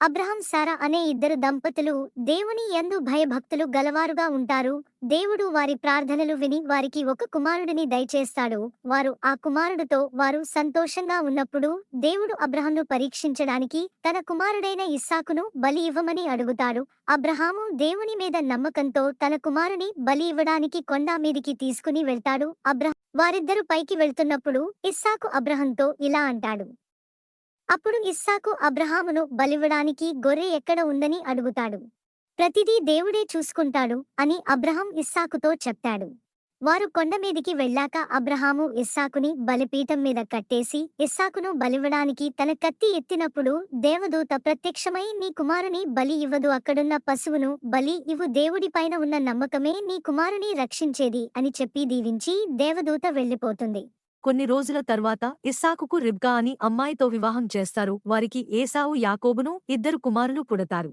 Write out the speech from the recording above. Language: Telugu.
అబ్రహం సారా అనే ఇద్దరు దంపతులు దేవుని ఎందు భయభక్తులు గలవారుగా ఉంటారు. దేవుడు వారి ప్రార్థనలు విని వారికి ఒక కుమారుడిని దయచేస్తాడు. వారు ఆ కుమారుడితో వారు సంతోషంగా ఉన్నప్పుడు దేవుడు అబ్రహంను పరీక్షించడానికి తన కుమారుడైన ఇస్సాకును బలి ఇవ్వమని అడుగుతాడు. అబ్రహాము దేవుని మీద నమ్మకంతో తన కుమారుని బలి ఇవ్వడానికి కొండ మీదికి తీసుకుని వెళ్తాడు. అబ్రహం వారిద్దరు పైకి వెళ్తున్నప్పుడు ఇస్సాకు అబ్రహంతో ఇలా అంటాడు. అప్పుడు ఇస్సాకు అబ్రహామును బలివ్వడానికి గొర్రె ఎక్కడ ఉందని అడుగుతాడు. ప్రతిదీ దేవుడే చూసుకుంటాడు అని అబ్రహం ఇస్సాకుతో చెప్తాడు. వారు కొండమీదికి వెళ్ళాక అబ్రహాము ఇస్సాకుని బలిపీఠం మీద కట్టేసి ఇస్సాకును బలివ్వడానికి తన కత్తి ఎత్తినప్పుడు దేవదూత ప్రత్యక్షమై నీ కుమారుని బలి ఇవ్వదు అక్కడున్న పశువును బలి ఇవ్వు దేవుడిపైన ఉన్న నమ్మకమే నీ కుమారుని రక్షించేది అని చెప్పి దీవించి దేవదూత వెళ్ళిపోతుంది. కొన్ని రోజుల తర్వాత ఇస్సాకుకు రిబ్కా అని అమ్మాయితో వివాహం చేస్తారు. వారికి ఏసావు యాకోబును ఇద్దరు కుమారులు పుడతారు.